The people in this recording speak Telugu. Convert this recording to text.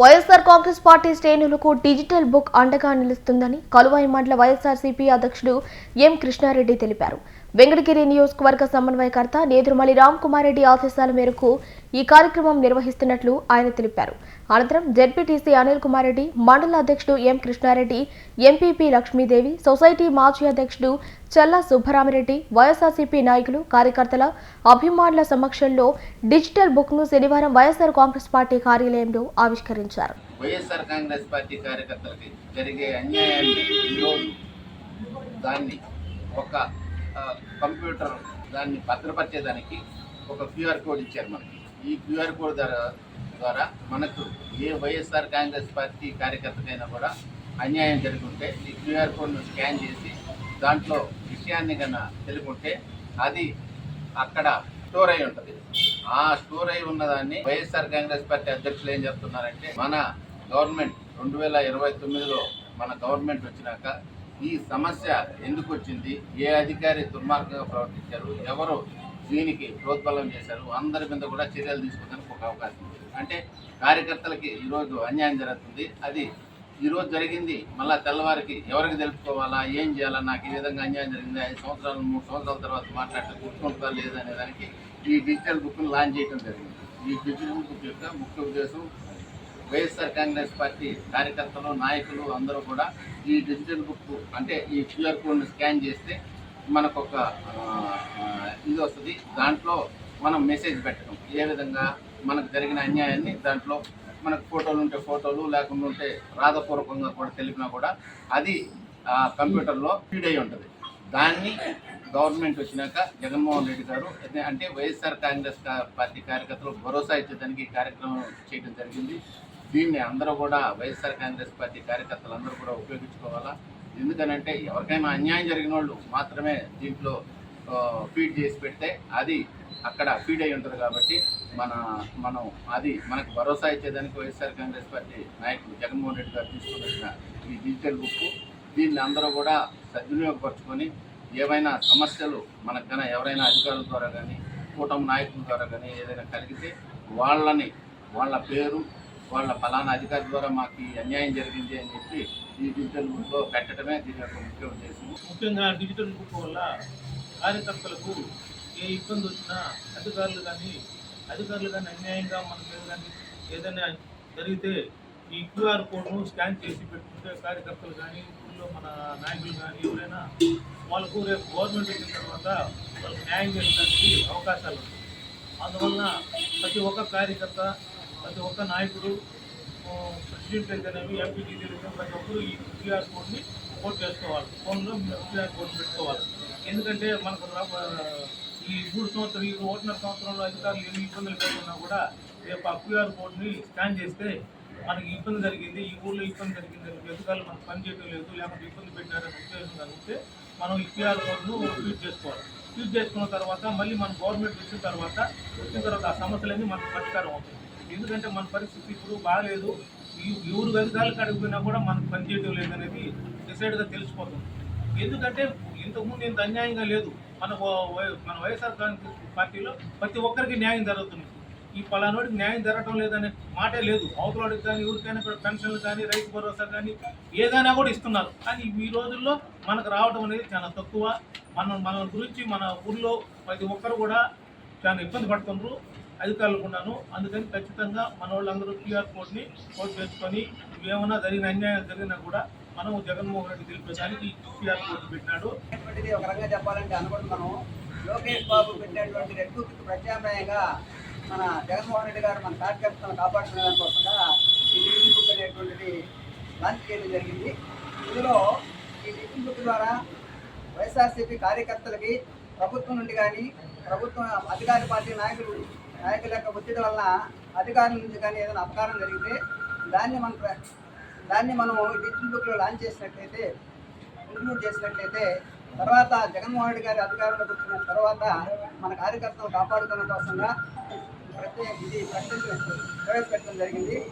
వైఎస్ఆర్ కాంగ్రెస్ పార్టీ శ్రేణులకు డిజిటల్ బుక్ అండగా నిలుస్తుందని కలువాయి మండల వైఎస్ఆర్సీపీ అధ్యక్షుడు ఎం కృష్ణారెడ్డి తెలిపారు. వెంకటగిరి నియోజకవర్గ సమన్వయకర్త నేదురుమలి రామ్ కుమార్ రెడ్డి ఆదేశాల మేరకు ఈ కార్యక్రమం నిర్వహిస్తున్నట్లు ఆయన తెలిపారు. అనంతరం జెడ్పీటీసీ అనిల్ కుమార్ రెడ్డి మండల అధ్యక్షుడు M Krishna Reddy MPP Lakshmidevi society మాజీ అధ్యక్షుడు చల్లా సుబ్బరామిరెడ్డి వైఎస్ఆర్సీపీ నాయకులు కార్యకర్తల అభిమానుల సమక్షంలో డిజిటల్ బుక్ను శనివారం వైఎస్ఆర్ కాంగ్రెస్ పార్టీ కార్యాలయంలో ఆవిష్కరించారు. వైఎస్ఆర్ కాంగ్రెస్ పార్టీ కార్యకర్తలకి జరిగే అన్యాయాన్ని దాన్ని ఒక కంప్యూటర్ దాన్ని భద్రపరిచేదానికి ఒక క్యూఆర్ కోడ్ ఇచ్చారు మనకి. ఈ క్యూఆర్ కోడ్ ద్వారా ద్వారా మనకు ఏ వైఎస్ఆర్ కాంగ్రెస్ పార్టీ కార్యకర్తకైనా కూడా అన్యాయం జరుగుంటే ఈ క్యూఆర్ కోడ్ను స్కాన్ చేసి దాంట్లో విషయాన్ని కన్నా తెలుపుంటే అది అక్కడ స్టోర్ అయి ఉంటుంది. ఆ స్టోర్ అయి ఉన్నదాన్ని వైఎస్ఆర్ కాంగ్రెస్ పార్టీ అధ్యక్షులు ఏం చెప్తున్నారంటే మన గవర్నమెంట్ రెండు వేల ఇరవై తొమ్మిదిలో మన గవర్నమెంట్ వచ్చినాక ఈ సమస్య ఎందుకు వచ్చింది ఏ అధికారి దుర్మార్గంగా ప్రవర్తించారు? ఎవరు దీనికి ప్రోద్బలం చేశారు? అందరి మీద కూడా చర్యలు తీసుకోవడానికి ఒక అవకాశం ఉంది. అంటే కార్యకర్తలకి ఈరోజు అన్యాయం జరుగుతుంది. అది ఈరోజు జరిగింది. మళ్ళీ తెల్లవారికి ఎవరికి తెలుపుకోవాలా? ఏం చేయాలా? నాకు ఈ విధంగా అన్యాయం జరిగింది. ఐదు సంవత్సరాలు మూడు సంవత్సరాల తర్వాత మాట్లాడితే గుర్తుంటుందా లేదనే దానికి ఈ డిజిటల్ బుక్ను లాంచ్ చేయడం జరిగింది. ఈ డిజిటల్ బుక్ యొక్క ముఖ్య ఉద్దేశం వైఎస్ఆర్ కాంగ్రెస్ పార్టీ కార్యకర్తలు నాయకులు అందరూ కూడా ఈ డిజిటల్ బుక్ అంటే ఈ క్యూఆర్ కోడ్ని స్కాన్ చేస్తే మనకు ఒక ఇది వస్తుంది. దాంట్లో మనం మెసేజ్ పెట్టడం. ఏ విధంగా మనకు జరిగిన అన్యాయాన్ని దాంట్లో మనకు ఫోటోలు ఉంటే ఫోటోలు లేకుండా ఉంటే రాధపూర్వకంగా కూడా తెలిపినా కూడా అది ఆ కంప్యూటర్లో ఫీడ్ అయి ఉంటుంది. దాన్ని గవర్నమెంట్ వచ్చినాక జగన్మోహన్ రెడ్డి గారు అంటే వైఎస్ఆర్ కాంగ్రెస్ పార్టీ కార్యకర్తలు భరోసా ఇచ్చేదానికి ఈ కార్యక్రమం చేయడం జరిగింది. దీన్ని అందరూ కూడా వైఎస్ఆర్ కాంగ్రెస్ పార్టీ కార్యకర్తలు అందరూ కూడా ఉపయోగించుకోవాలా? ఎందుకనంటే ఎవరికైనా అన్యాయం జరిగిన వాళ్ళు మాత్రమే దీంట్లో ఫీడ్ చేసి పెడితే అది అక్కడ ఫీడ్ అయి ఉంటుంది కాబట్టి మన మనం అది మనకు భరోసా ఇచ్చేదానికి వైఎస్ఆర్ కాంగ్రెస్ పార్టీ నాయకుడు జగన్మోహన్ రెడ్డి గారు తీసుకున్న ఈ డిజిటల్ బుక్ దీన్ని అందరూ కూడా సద్వినియోగపరచుకొని ఏవైనా సమస్యలు మనకు కన్నా ఎవరైనా అధికారుల ద్వారా కానీ కూటమి నాయకుల ద్వారా కానీ ఏదైనా కలిగితే వాళ్ళని వాళ్ళ పేరు వాళ్ళ ఫలానా అధికారి ద్వారా మాకు ఈ అన్యాయం జరిగింది అని చెప్పి ఈ డిజిటల్ బుక్లో పెట్టడమే దీని యొక్క ముఖ్య ఉద్దేశం. ముఖ్యంగా డిజిటల్ బుక్ వల్ల కార్యకర్తలకు ఏ ఇబ్బంది వచ్చినా అధికారులు కానీ అధికారులు కానీ అన్యాయంగా మన ఏదైనా జరిగితే ఈ క్యూఆర్ కోడ్ను స్కాన్ చేసి పెట్టుకుంటే కార్యకర్తలు కానీ ఊళ్ళో మన నాయకులు కానీ ఎవరైనా వాళ్ళకు రేపు గవర్నమెంట్ వచ్చిన తర్వాత వాళ్ళకి న్యాయం చేయడానికి అవకాశాలు ఉన్నాయి. అందువలన ప్రతి ఒక్క కార్యకర్త ప్రతి ఒక్క నాయకుడు ఆ, ప్రెసిడెంట్ అయితేనేమి ఎంపీటీసీ ప్రతి ఒక్కరు ఈ క్యూఆర్ కోడ్ని కోడ్ చేసుకోవాలి. ఫోన్లో క్యూఆర్ కోడ్ పెట్టుకోవాలి. ఎందుకంటే మనకు ఈ మూడు సంవత్సరం ఈ ఒకటిన్నర సంవత్సరంలో అధికారులు ఎన్ని ఇబ్బందులు పెట్టుకున్నా కూడా రేపు ఆ క్యూఆర్ కోడ్ని స్కాన్ చేస్తే మనకి ఇబ్బంది జరిగింది ఈ ఊళ్ళో ఇబ్బంది జరిగింది అని అధికారులు మనకు పని చేయడం లేదు లేకపోతే ఇబ్బంది పెట్టారని ఉద్దేశం కలిగితే మనం ఈ క్యూఆర్ కోడ్ను ఫీడ్ చేసుకోవాలి. ఫీడ్ చేసుకున్న తర్వాత మళ్ళీ మన గవర్నమెంట్ వచ్చిన తర్వాత వచ్చిన తర్వాత ఆ సమస్యలన్నీ మనకు పరిష్కారం అవుతుంది. ఎందుకంటే మన పరిస్థితి ఇప్పుడు బాగాలేదు. ఎవరు వెనకాలకు కడిగిపోయినా కూడా మనకు పనిచేయడం లేదనేది డిసైడ్గా తెలిసిపోతుంది. ఎందుకంటే ఇంతకుముందు ఇంత అన్యాయంగా లేదు. మన వై- మన వైఎస్ఆర్ కాంగ్రెస్ పార్టీలో ప్రతి ఒక్కరికి న్యాయం జరుగుతుంది. ఈ పలానోడికి న్యాయం జరగటం లేదనే మాటే లేదు. అవతలవాడికి కానీ ఎవరికైనా కూడా పెన్షన్లు కానీ రైతు భరోసా కానీ ఏదైనా కూడా ఇస్తున్నారు. కానీ ఈ రోజుల్లో మనకు రావడం అనేది చాలా తక్కువ. మన మన గురించి మన ఊళ్ళో ప్రతి ఒక్కరు కూడా చాలా ఇబ్బంది పడుతున్నారు అధికారులు ఉన్నాను. అందుకని ఖచ్చితంగా మన వాళ్ళందరూ క్యూఆర్ కోడ్ని కోడ్ చేసుకొని ఏమైనా జరిగిన అన్యాయం జరిగినా కూడా మనం జగన్మోహన్ రెడ్డి తెలిపేదానికి క్యూఆర్ కోడ్ పెట్టినాడు ఒక రకంగా చెప్పాలంటే అనుకోండి మనం లోకేష్ బాబు పెట్టినటువంటి రెడ్ ప్రత్యామ్నాయంగా మన జగన్మోహన్ రెడ్డి గారు మన కార్యకర్తలను కాపాడుకునే దానికోసంగా ఈ డిజిటల్ బుక్ అనేటువంటిది లాంచ్ చేయడం జరిగింది. ఇందులో ఈ డిజిటల్ బుక్ ద్వారా వైఎస్ఆర్సీపీ కార్యకర్తలకి ప్రభుత్వం నుండి కానీ ప్రభుత్వం అధికార పార్టీ నాయకులు నాయకుల యొక్క ఒత్తిడి వలన అధికారుల నుంచి కానీ ఏదైనా అపకారం జరిగితే దాన్ని మనం దాన్ని మనం డిజిటల్ బుక్లో లాంచ్ చేసినట్లయితే ఇంక్లూడ్ చేసినట్లయితే తర్వాత జగన్మోహన్ రెడ్డి గారి అధికారంలోకి వచ్చిన తర్వాత మన కార్యకర్తలను కాపాడుకోవడం కోసంగా ప్రత్యేక ఇది ప్రకటించ ప్రవేశపెట్టడం జరిగింది.